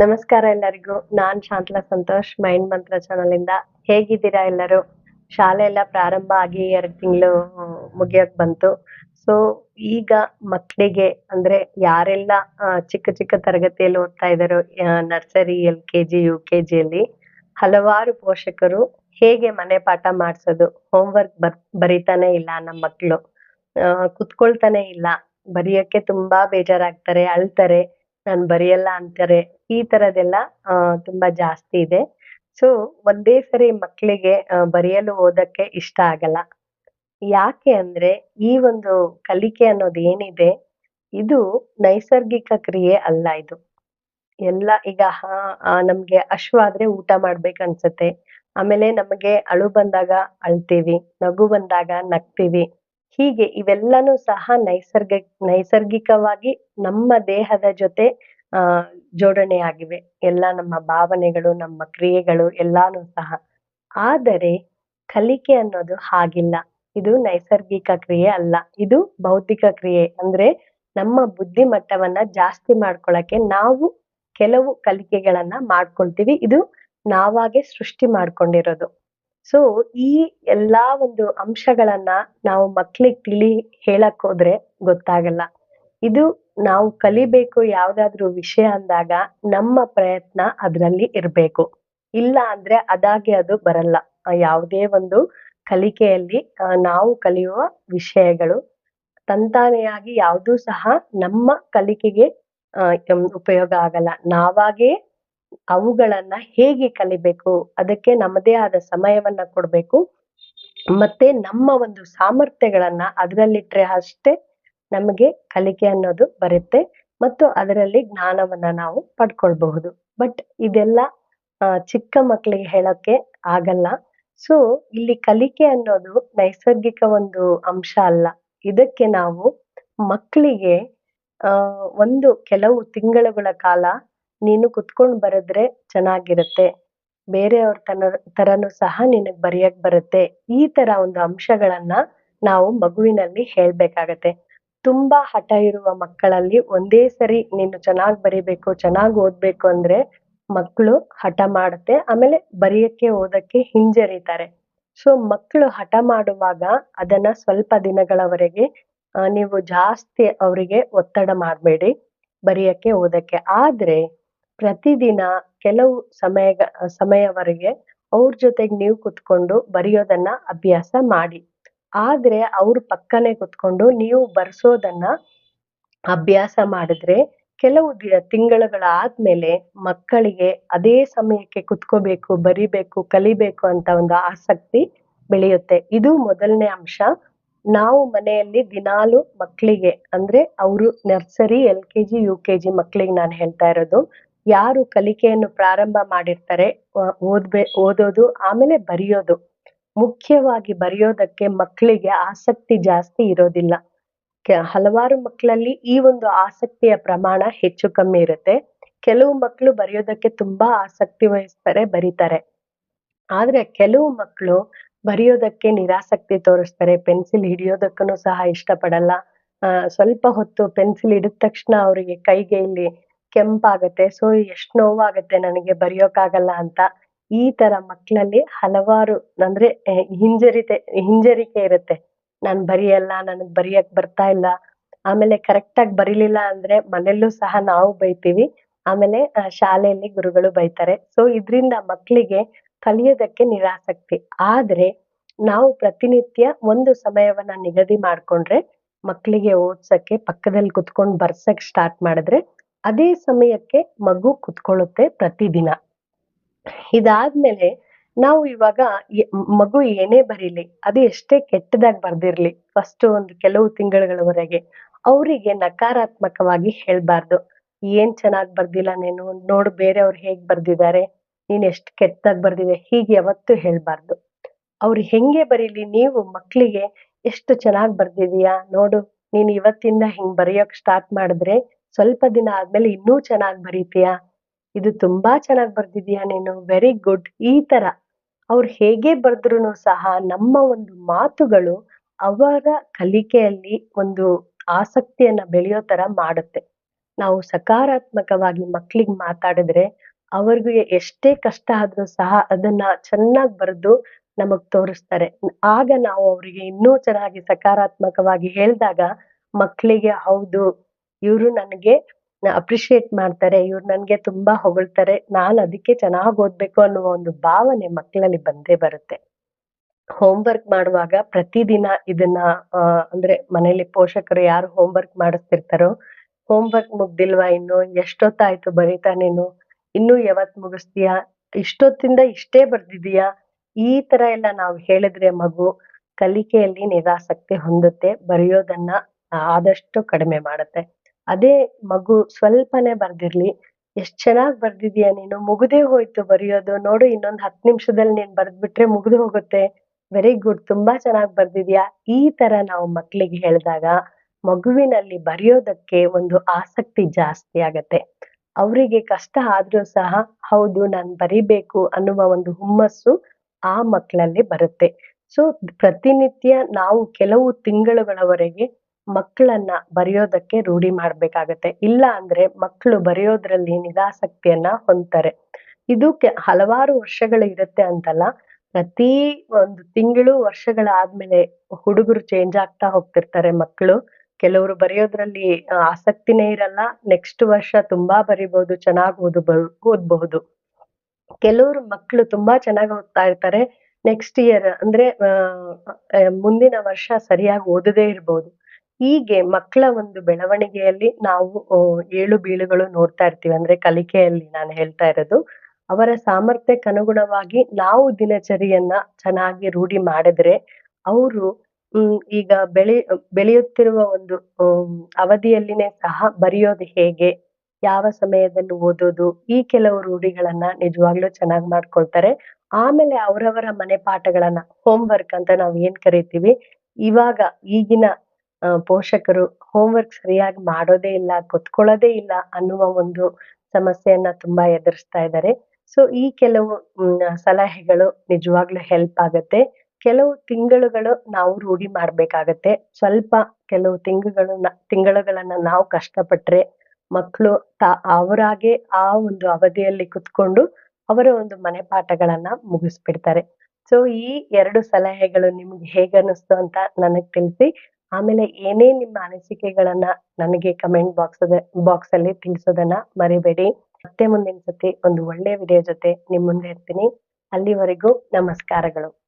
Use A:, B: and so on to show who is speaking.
A: ನಮಸ್ಕಾರ ಎಲ್ಲರಿಗೂ. ನಾನ್ Shantala Santosh Mind Mantra channel ಇಂದ. ಹೇಗಿದ್ದೀರಾ ಎಲ್ಲರೂ? ಶಾಲೆ ಎಲ್ಲ ಪ್ರಾರಂಭ ಆಗಿ ಎರಡ್ ತಿಂಗಳು ಮುಗಿಯಕ್ ಬಂತು. ಸೊ ಈಗ ಮಕ್ಕಳಿಗೆ ಅಂದ್ರೆ ಯಾರೆಲ್ಲ ಚಿಕ್ಕ ಚಿಕ್ಕ ತರಗತಿಯಲ್ಲಿ ಓದ್ತಾ ಇದ್ದಾರೋ nursery, L K G, U K ಜಿಯಲ್ಲಿ, ಹಲವಾರು ಪೋಷಕರು ಹೇಗೆ ಮನೆ ಪಾಠ ಮಾಡಿಸೋದು ಹೋಮ್ವರ್ಕ್ ಬರ್, ಬರೀತಾನೆ ಇಲ್ಲ ನಮ್ಮ ಮಕ್ಕಳು ಕುತ್ಕೊಳ್ತಾನೆ ಇಲ್ಲ. ಬರಿಯಕ್ಕೆ ತುಂಬಾ ಬೇಜಾರಾಗ್ತಾರೆ, ಅಳ್ತಾರೆ. ನಾನ್ ಬರೆಯಲ್ಲ ಅಂತಾರೆ ಈ ತರದೆಲ್ಲ ಆ, ತುಂಬಾ ಜಾಸ್ತಿ ಇದೆ. ಸೊ ಒಂದೇ ಸರಿ ಮಕ್ಕಳಿಗೆ ಬರೆಯಲು ಓದಕ್ಕೆ ಇಷ್ಟ ಆಗಲ್ಲ. ಯಾಕೆ ಅಂದ್ರೆ ಈ ಒಂದು ಕಲಿಕೆ ಅನ್ನೋದು ಏನಿದೆ ಇದು ನೈಸರ್ಗಿಕ ಕ್ರಿಯೆ ಅಲ್ಲ ಇದು. ಎಲ್ಲ ಈಗ ನಮ್ಗೆ ಹಶ್ವಾದ್ರೆ ಊಟ ಮಾಡ್ಬೇಕು ಅನ್ಸತ್ತೆ. ಆಮೇಲೆ ನಮಗೆ ಅಳು ಬಂದಾಗ ಅಳ್ತೀವಿ ನಗು ಬಂದಾಗ ನಗ್ತೀವಿ. ಹೀಗೆ ಇವೆಲ್ಲನೂ ಸಹ ನೈಸರ್ಗ, ನೈಸರ್ಗಿಕವಾಗಿ ನಮ್ಮ ದೇಹದ ಜೊತೆ, ಆ ಜೋಡಣೆ ಆಗಿವೆ ಎಲ್ಲ ನಮ್ಮ ಭಾವನೆಗಳು, ನಮ್ಮ ಕ್ರಿಯೆಗಳು ಎಲ್ಲಾನು ಸಹ. ಆದರೆ ಕಲಿಕೆ ಅನ್ನೋದು ಹಾಗಿಲ್ಲ. ಇದು ನೈಸರ್ಗಿಕ ಕ್ರಿಯೆ ಅಲ್ಲ. ಇದು ಭೌತಿಕ ಕ್ರಿಯೆ. ಅಂದ್ರೆ ನಮ್ಮ ಬುದ್ಧಿಮಟ್ಟವನ್ನ ಜಾಸ್ತಿ ಮಾಡ್ಕೊಳಕ್ಕೆ ನಾವು ಕೆಲವು ಕಲಿಕೆಗಳನ್ನ ಮಾಡ್ಕೊಳ್ತೀವಿ. ಇದು ನಾವಾಗೆ ಸೃಷ್ಟಿ ಮಾಡ್ಕೊಂಡಿರೋದು. ಸೊ ಈ ಎಲ್ಲಾ ಒಂದು ಅಂಶಗಳನ್ನ ನಾವು ಮಕ್ಳಿಗೆ ತಿಳಿ ಹೇಳಕ್ ಹೋದ್ರೆ ಗೊತ್ತಾಗಲ್ಲ. ಇದು ನಾವು ಕಲಿಬೇಕು ಯಾವ್ದಾದ್ರು ವಿಷಯ ಅಂದಾಗ ನಮ್ಮ ಪ್ರಯತ್ನ ಅದ್ರಲ್ಲಿ ಇರ್ಬೇಕು. ಇಲ್ಲ ಅಂದ್ರೆ ಅದಾಗೆ ಅದು ಬರಲ್ಲ. ಯಾವುದೇ ಒಂದು ಕಲಿಕೆಯಲ್ಲಿ ನಾವು ಕಲಿಯುವ ವಿಷಯಗಳು ತಂತಾನೆಯಾಗಿ ಯಾವುದೂ ಸಹ ನಮ್ಮ ಕಲಿಕೆಗೆ ಉಪಯೋಗ ಆಗಲ್ಲ. ನಾವಾಗೇ ಅವುಗಳನ್ನ ಹೇಗೆ ಕಲಿಬೇಕು? ಅದಕ್ಕೆ ನಮ್ಮದೇ ಆದ ಸಮಯವನ್ನ ಕೊಡ್ಬೇಕು. ಮತ್ತೆ ನಮ್ಮ ಒಂದು ಸಾಮರ್ಥ್ಯಗಳನ್ನ ಅದರಲ್ಲಿಟ್ರೆ ಅಷ್ಟೇ ನಮಗೆ ಕಲಿಕೆ ಅನ್ನೋದು ಬರುತ್ತೆ. ಮತ್ತು ಅದರಲ್ಲಿ ಜ್ಞಾನವನ್ನ ನಾವು ಪಡ್ಕೊಳ್ಬಹುದು. ಬಟ್ ಇದೆಲ್ಲ ಚಿಕ್ಕ ಮಕ್ಕಳಿಗೆ ಹೇಳಕ್ಕೆ ಆಗಲ್ಲ. ಸೊ, ಇಲ್ಲಿ ಕಲಿಕೆ ಅನ್ನೋದು ನೈಸರ್ಗಿಕ ಒಂದು ಅಂಶ ಅಲ್ಲ. ಇದಕ್ಕೆ ನಾವು ಮಕ್ಕಳಿಗೆ ಒಂದು ಕೆಲವು ತಿಂಗಳುಗಳ ಕಾಲ ನೀನು ಕುತ್ಕೊಂಡ್ ಬರೆದ್ರೆ ಚೆನ್ನಾಗಿರುತ್ತೆ. ಬೇರೆಯವ್ರ ತನ, ತರನು ಸಹ ನಿನಗ್ ಬರೆಯಕ್ ಬರುತ್ತೆ. ಈ ತರ ಒಂದು ಅಂಶಗಳನ್ನ ನಾವು ಮಗುವಿನಲ್ಲಿ ಹೇಳ್ಬೇಕಾಗತ್ತೆ. ತುಂಬಾ ಹಠ ಇರುವ ಮಕ್ಕಳಲ್ಲಿ ಒಂದೇ ಸರಿ ನೀನು ಚೆನ್ನಾಗ್ ಬರಿಬೇಕು, ಚೆನ್ನಾಗ್ ಓದ್ಬೇಕು ಅಂದ್ರೆ ಮಕ್ಕಳು ಹಠ ಮಾಡುತ್ತೆ, ಆಮೇಲೆ ಬರೆಯಕ್ಕೆ ಓದಕ್ಕೆ ಹಿಂಜರಿತಾರೆ. ಸೊ ಮಕ್ಕಳು ಹಠ ಮಾಡುವಾಗ ಅದನ್ನ ಸ್ವಲ್ಪ ದಿನಗಳವರೆಗೆ ನೀವು ಜಾಸ್ತಿ ಅವರಿಗೆ ಒತ್ತಡ ಮಾಡಬೇಡಿ ಬರೆಯಕ್ಕೆ ಓದಕ್ಕೆ. ಆದ್ರೆ ಪ್ರತಿದಿನ ಕೆಲವು ಸಮಯ ಸಮಯವರೆಗೆ ಅವ್ರ ಜೊತೆಗೆ ನೀವು ಕುತ್ಕೊಂಡು ಬರೆಯೋದನ್ನ ಅಭ್ಯಾಸ ಮಾಡಿ. ಆದ್ರೆ ಅವ್ರ ಪಕ್ಕನೆ ಕುತ್ಕೊಂಡು ನೀವು ಬರ್ಸೋದನ್ನ ಅಭ್ಯಾಸ ಮಾಡಿದ್ರೆ ಕೆಲವು ದಿ- ತಿಂಗಳುಗಳಾದ್ಮೇಲೆ ಮಕ್ಕಳಿಗೆ ಅದೇ ಸಮಯಕ್ಕೆ ಕುತ್ಕೋಬೇಕು, ಬರಿಬೇಕು, ಕಲಿಬೇಕು ಅಂತ ಒಂದು ಆಸಕ್ತಿ ಬೆಳೆಯುತ್ತೆ. ಇದು ಮೊದಲನೇ ಅಂಶ. ನಾವು ಮನೆಯಲ್ಲಿ ದಿನಾಲು ಮಕ್ಕಳಿಗೆ ಅಂದ್ರೆ ಅವರು nursery, L K G, U K ಮಕ್ಕಳಿಗೆ ನಾನು ಹೇಳ್ತಾ ಇರೋದು. ಯಾರು ಕಲಿಕೆಯನ್ನು ಪ್ರಾರಂಭ ಮಾಡಿರ್ತಾರೆ ಓದ್ಬೆ, ಓದೋದು, ಆಮೇಲೆ ಬರೆಯೋದು. ಮುಖ್ಯವಾಗಿ ಬರೆಯೋದಕ್ಕೆ ಮಕ್ಕಳಿಗೆ ಆಸಕ್ತಿ ಜಾಸ್ತಿ ಇರೋದಿಲ್ಲ. ಹಲವಾರು ಮಕ್ಕಳಲ್ಲಿ ಈ ಒಂದು ಆಸಕ್ತಿಯ ಪ್ರಮಾಣ ಹೆಚ್ಚು ಕಮ್ಮಿ ಇರುತ್ತೆ. ಕೆಲವು ಮಕ್ಕಳು ಬರೆಯೋದಕ್ಕೆ ತುಂಬಾ ಆಸಕ್ತಿ ವಹಿಸ್ತಾರೆ, ಬರೀತಾರೆ. ಆದ್ರೆ ಕೆಲವು ಮಕ್ಕಳು ಬರೆಯೋದಕ್ಕೆ ನಿರಾಸಕ್ತಿ ತೋರಿಸ್ತಾರೆ, ಪೆನ್ಸಿಲ್ ಹಿಡಿಯೋದಕ್ಕೂ ಸಹ ಇಷ್ಟಪಡಲ್ಲ. ಸ್ವಲ್ಪ ಹೊತ್ತು ಪೆನ್ಸಿಲ್ ಹಿಡಿದ ತಕ್ಷಣ ಅವರಿಗೆ ಕೈಗೆ ಇಲ್ಲಿ ಕೆಂಪಾಗತ್ತೆ, ಸೊ ಎಷ್ಟ್ ನೋವಾಗತ್ತೆ ನನಗೆ ಬರೆಯೋಕ್ಕಾಗಲ್ಲ ಅಂತ. ಈ ತರ ಮಕ್ಕಳಲ್ಲಿ ಹಲವಾರು ಅಂದ್ರೆ ಹಿಂಜರಿತೆ, ಹಿಂಜರಿಕೆ ಇರುತ್ತೆ. ನಾನ್ ಬರೆಯಲ್ಲ, ನನಗೆ ಬರೆಯಕ್ ಬರ್ತಾ ಇಲ್ಲ. ಆಮೇಲೆ ಕರೆಕ್ಟ್ ಆಗಿ ಬರೀಲಿಲ್ಲ ಅಂದ್ರೆ ಮನೆಯಲ್ಲೂ ಸಹ ನಾವು ಬೈತೀವಿ. ಆಮೇಲೆ ಶಾಲೆಯಲ್ಲಿ ಗುರುಗಳು ಬೈತಾರೆ. ಸೊ ಇದ್ರಿಂದ ಮಕ್ಕಳಿಗೆ ಕಲಿಯೋದಕ್ಕೆ ನಿರಾಸಕ್ತಿ. ಆದ್ರೆ, ನಾವು ಪ್ರತಿನಿತ್ಯ ಒಂದು ಸಮಯವನ್ನ ನಿಗದಿ ಮಾಡ್ಕೊಂಡ್ರೆ ಮಕ್ಕಳಿಗೆ ಓದ್ಸಕ್ಕೆ ಪಕ್ಕದಲ್ಲಿ ಕುತ್ಕೊಂಡ್ ಬರ್ಸಕ್ ಸ್ಟಾರ್ಟ್ ಮಾಡಿದ್ರೆ ಅದೇ ಸಮಯಕ್ಕೆ ಮಗು ಕುತ್ಕೊಳ್ಳುತ್ತೆ ಪ್ರತಿದಿನ. ಇದಾದ್ಮೇಲೆ ನಾವು ಇವಾಗ ಮಗು ಏನೇ ಬರೀಲಿ, ಅದು ಎಷ್ಟೇ ಕೆಟ್ಟದಾಗಿ ಬರ್ದಿರ್ಲಿ ಫಸ್ಟ್ ಒಂದು ಕೆಲವು ತಿಂಗಳುಗಳವರೆಗೆ, ಅವರಿಗೆ ನಕಾರಾತ್ಮಕವಾಗಿ ಹೇಳ್ಬಾರ್ದು. ಏನ್ ಚೆನ್ನಾಗಿ ಬರ್ದಿಲ್ಲ ನೀನು, ನೋಡು ಬೇರೆಯವ್ರು ಹೇಗ್ ಬರ್ದಿದ್ದಾರೆ, ನೀನ್ ಎಷ್ಟು ಕೆಟ್ಟದಾಗ್ ಬರ್ದಿದೆ, ಹೀಗೆ ಯಾವತ್ತೂ ಹೇಳ್ಬಾರ್ದು. ಅವ್ರು ಹೆಂಗೆ ಬರೀಲಿ, ನೀವು ಮಕ್ಕಳಿಗೆ ಎಷ್ಟು ಚೆನ್ನಾಗಿ ಬರ್ದಿದೀಯಾ ನೋಡು, ನೀನ್ ಇವತ್ತಿಂದ ಹಿಂಗ್ ಬರೆಯೋಕ್ ಸ್ಟಾರ್ಟ್ ಮಾಡಿದ್ರೆ ಸ್ವಲ್ಪ ದಿನ ಆದ್ಮೇಲೆ ಇನ್ನೂ ಚೆನ್ನಾಗಿ ಬರೀತೀಯಾ? ಇದು ತುಂಬಾ ಚೆನ್ನಾಗಿ ಬರ್ದಿದೀಯಾ ನೀನು? ವೆರಿ ಗುಡ್ ಈ ತರ. ಅವ್ರು ಹೇಗೆ ಬರೆದ್ರು ಸಹ ನಮ್ಮ ಒಂದು ಮಾತುಗಳು ಅವರ ಕಲಿಕೆಯಲ್ಲಿ ಒಂದು ಆಸಕ್ತಿಯನ್ನ ಬೆಳೆಯೋ ತರ ಮಾಡುತ್ತೆ. ನಾವು ಸಕಾರಾತ್ಮಕವಾಗಿ ಮಕ್ಳಿಗೆ ಮಾತಾಡಿದ್ರೆ ಅವ್ರಿಗೆ ಎಷ್ಟೇ ಕಷ್ಟ ಆದ್ರೂ ಸಹ ಅದನ್ನ ಚೆನ್ನಾಗ್ ಬರೆದು ನಮಗ್ ತೋರಿಸ್ತಾರೆ. ಆಗ ನಾವು ಅವರಿಗೆ ಇನ್ನೂ ಚೆನ್ನಾಗಿ ಸಕಾರಾತ್ಮಕವಾಗಿ ಹೇಳಿದಾಗ ಮಕ್ಕಳಿಗೆ ಹೌದು ಇವ್ರು ನನಗೆ ಅಪ್ರಿಶಿಯೇಟ್ ಮಾಡ್ತಾರೆ, ಇವ್ರು ನನ್ಗೆ ತುಂಬಾ ಹೊಗಳ್ತಾರೆ, ನಾನ್ ಅದಕ್ಕೆ ಚೆನ್ನಾಗ್ ಓದ್ಬೇಕು ಅನ್ನುವ ಒಂದು ಭಾವನೆ ಮಕ್ಕಳಲ್ಲಿ ಬಂದೇ ಬರುತ್ತೆ. ಹೋಮ್ವರ್ಕ್ ಮಾಡುವಾಗ ಪ್ರತಿದಿನ ಇದನ್ನ ಅಂದ್ರೆ ಮನೇಲಿ ಪೋಷಕರು ಯಾರು ಹೋಮ್ವರ್ಕ್ ಮಾಡಿಸ್ತಿರ್ತಾರೋ ಹೋಮ್ವರ್ಕ್ ಮುಗ್ದಿಲ್ವಾ ಇನ್ನು, ಎಷ್ಟೊತ್ತಾಯ್ತು ಬರೀತಾ ನೀನು, ಇನ್ನು ಯಾವತ್ ಮುಗಿಸ್ತೀಯಾ, ಇಷ್ಟೊತ್ತಿಂದ ಇಷ್ಟೇ ಬರ್ದಿದೀಯಾ, ಈ ತರ ಎಲ್ಲ ನಾವು ಹೇಳಿದ್ರೆ ಮಗು ಕಲಿಕೆಯಲ್ಲಿ ನಿರಾಸಕ್ತಿ ಹೊಂದುತ್ತೆ, ಬರೆಯೋದನ್ನ ಆದಷ್ಟು ಕಡಿಮೆ ಮಾಡುತ್ತೆ. ಅದೇ ಮಗು ಸ್ವಲ್ಪನೇ ಬರ್ದಿರ್ಲಿ, ಎಷ್ಟ್ ಚೆನ್ನಾಗ್ ಬರ್ದಿದೀಯ ನೀನು? ಮುಗ್ದೇ ಹೋಯ್ತು ಬರೆಯೋದು. ನೋಡು, ಇನ್ನೊಂದ್ ಹತ್ತು ನಿಮಿಷದಲ್ಲಿ ನೀನ್ ಬರ್ದ್ಬಿಟ್ರೆ ಮುಗಿದು ಹೋಗುತ್ತೆ. ವೆರಿ ಗುಡ್ ತುಂಬಾ ಚೆನ್ನಾಗ್ ಬರ್ದಿದ್ಯಾ? ಈ ತರ ನಾವು ಮಕ್ಕಳಿಗೆ ಹೇಳಿದಾಗ ಮಗುವಿನಲ್ಲಿ ಬರೆಯೋದಕ್ಕೆ ಒಂದು ಆಸಕ್ತಿ ಜಾಸ್ತಿ ಆಗತ್ತೆ. ಅವರಿಗೆ ಕಷ್ಟ ಆದ್ರೂ ಸಹ ಹೌದು, ನಾನ್ ಬರಿಬೇಕು ಅನ್ನುವ ಒಂದು ಹುಮ್ಮಸ್ಸು ಆ ಮಕ್ಕಳಲ್ಲಿ ಬರುತ್ತೆ. ಸೊ ಪ್ರತಿನಿತ್ಯ ನಾವು ಕೆಲವು ತಿಂಗಳುಗಳವರೆಗೆ ಮಕ್ಕಳನ್ನ ಬರೆಯೋದಕ್ಕೆ ರೂಢಿ ಮಾಡ್ಬೇಕಾಗತ್ತೆ. ಇಲ್ಲ ಅಂದ್ರೆ ಮಕ್ಕಳು ಬರೆಯೋದ್ರಲ್ಲಿ ನಿರಾಸಕ್ತಿಯನ್ನ ಹೊಂದ್ತಾರೆ. ಇದು ಹಲವಾರು ವರ್ಷಗಳು ಇರುತ್ತೆ ಅಂತಲ್ಲ, ಪ್ರತಿ ಒಂದು ತಿಂಗಳು ವರ್ಷಗಳಾದ್ಮೇಲೆ ಹುಡುಗರು ಚೇಂಜ್ ಆಗ್ತಾ ಹೋಗ್ತಿರ್ತಾರೆ ಮಕ್ಕಳು ಕೆಲವರು ಬರೆಯೋದ್ರಲ್ಲಿ ಆಸಕ್ತಿನೇ ಇರಲ್ಲ ನೆಕ್ಸ್ಟ್ ವರ್ಷ ತುಂಬಾ ಬರಿಬಹುದು ಚೆನ್ನಾಗ್ ಓದಬಹುದು ಓದ್ಬಹುದು. ಕೆಲವರು ಮಕ್ಕಳು ತುಂಬಾ ಚೆನ್ನಾಗ್ ಓದ್ತಾ ಇರ್ತಾರೆ ನೆಕ್ಸ್ಟ್ ಇಯರ್ ಅಂದ್ರೆ ಮುಂದಿನ ವರ್ಷ ಸರಿಯಾಗಿ ಓದದೇ ಇರ್ಬೋದು. ಹೀಗೆ ಮಕ್ಕಳ ಒಂದು ಬೆಳವಣಿಗೆಯಲ್ಲಿ ನಾವು ಏಳು ಬೀಳುಗಳು ನೋಡ್ತಾ ಇರ್ತೀವಿ. ಅಂದ್ರೆ ಕಲಿಕೆಯಲ್ಲಿ ನಾನು ಹೇಳ್ತಾ ಇರೋದು. ಅವರ ಸಾಮರ್ಥ್ಯಕ್ಕೆ ಅನುಗುಣವಾಗಿ ನಾವು ದಿನಚರಿಯನ್ನ ಚೆನ್ನಾಗಿ ರೂಢಿ ಮಾಡಿದ್ರೆ ಅವರು, ಹ್ಮ್, ಈಗ ಬೆಳೆ, ಬೆಳೆಯುತ್ತಿರುವ ಒಂದು ಅವಧಿಯಲ್ಲಿನೇ ಸಹ ಬರೆಯೋದು ಹೇಗೆ, ಯಾವ ಸಮಯದಲ್ಲಿ ಓದೋದು, ಈ ಕೆಲವು ರೂಢಿಗಳನ್ನ ನಿಜವಾಗ್ಲೂ ಚೆನ್ನಾಗಿ ಮಾಡ್ಕೊಳ್ತಾರೆ. ಆಮೇಲೆ ಅವರವರ ಮನೆ ಪಾಠಗಳನ್ನ ಹೋಮ್ ವರ್ಕ್ ಅಂತ ನಾವು ಏನ್ ಕರಿತೀವಿ, ಇವಾಗ ಈಗಿನ ಪೋಷಕರು ಹೋಮ್ವರ್ಕ್ ಸರಿಯಾಗಿ ಮಾಡೋದೇ ಇಲ್ಲ, ಕುತ್ಕೊಳ್ಳೋದೇ ಇಲ್ಲ ಅನ್ನುವ ಒಂದು ಸಮಸ್ಯೆಯನ್ನ ತುಂಬಾ ಎದುರಿಸ್ತಾ ಇದ್ದಾರೆ. ಸೊ ಈ ಕೆಲವು ಸಲಹೆಗಳು ನಿಜವಾಗ್ಲೂ ಹೆಲ್ಪ್ ಆಗತ್ತೆ. ಕೆಲವು ತಿಂಗಳುಗಳು ನಾವು ರೂಢಿ ಮಾಡ್ಬೇಕಾಗತ್ತೆ. ಸ್ವಲ್ಪ ಕೆಲವು ತಿಂಗಳುಗಳನ್ನ ತಿಂಗಳುಗಳನ್ನ ನಾವು ಕಷ್ಟಪಟ್ರೆ ಮಕ್ಕಳು ತಾ, ಅವರಾಗೆ ಆ ಒಂದು ಅವಧಿಯಲ್ಲಿ ಕುತ್ಕೊಂಡು ಅವರ ಒಂದು ಮನೆ ಪಾಠಗಳನ್ನ ಮುಗಿಸ್ಬಿಡ್ತಾರೆ. ಸೊ ಈ ಎರಡು ಸಲಹೆಗಳು ನಿಮ್ಗೆ ಹೇಗ್ ಅನ್ನಿಸ್ತು ಅಂತ ನನಗ್ ತಿಳಿಸಿ. ಆಮೇಲೆ ಏನೇ ನಿಮ್ಮ ಅನಿಸಿಕೆಗಳನ್ನ ನನಗೆ ಕಮೆಂಟ್ ಬಾಕ್ಸ್ ಬಾಕ್ಸ್ ಅಲ್ಲಿ ತಿಳಿಸೋದನ್ನ ಮರಿಬೇಡಿ. ಮತ್ತೆ ಮುಂದಿನ ಸತಿ ಒಂದು ಒಳ್ಳೆ ವಿಡಿಯೋ ಜೊತೆ ನಿಮ್ ಮುಂದೆ ಇರ್ತೀನಿ. ಅಲ್ಲಿವರೆಗೂ ನಮಸ್ಕಾರಗಳು.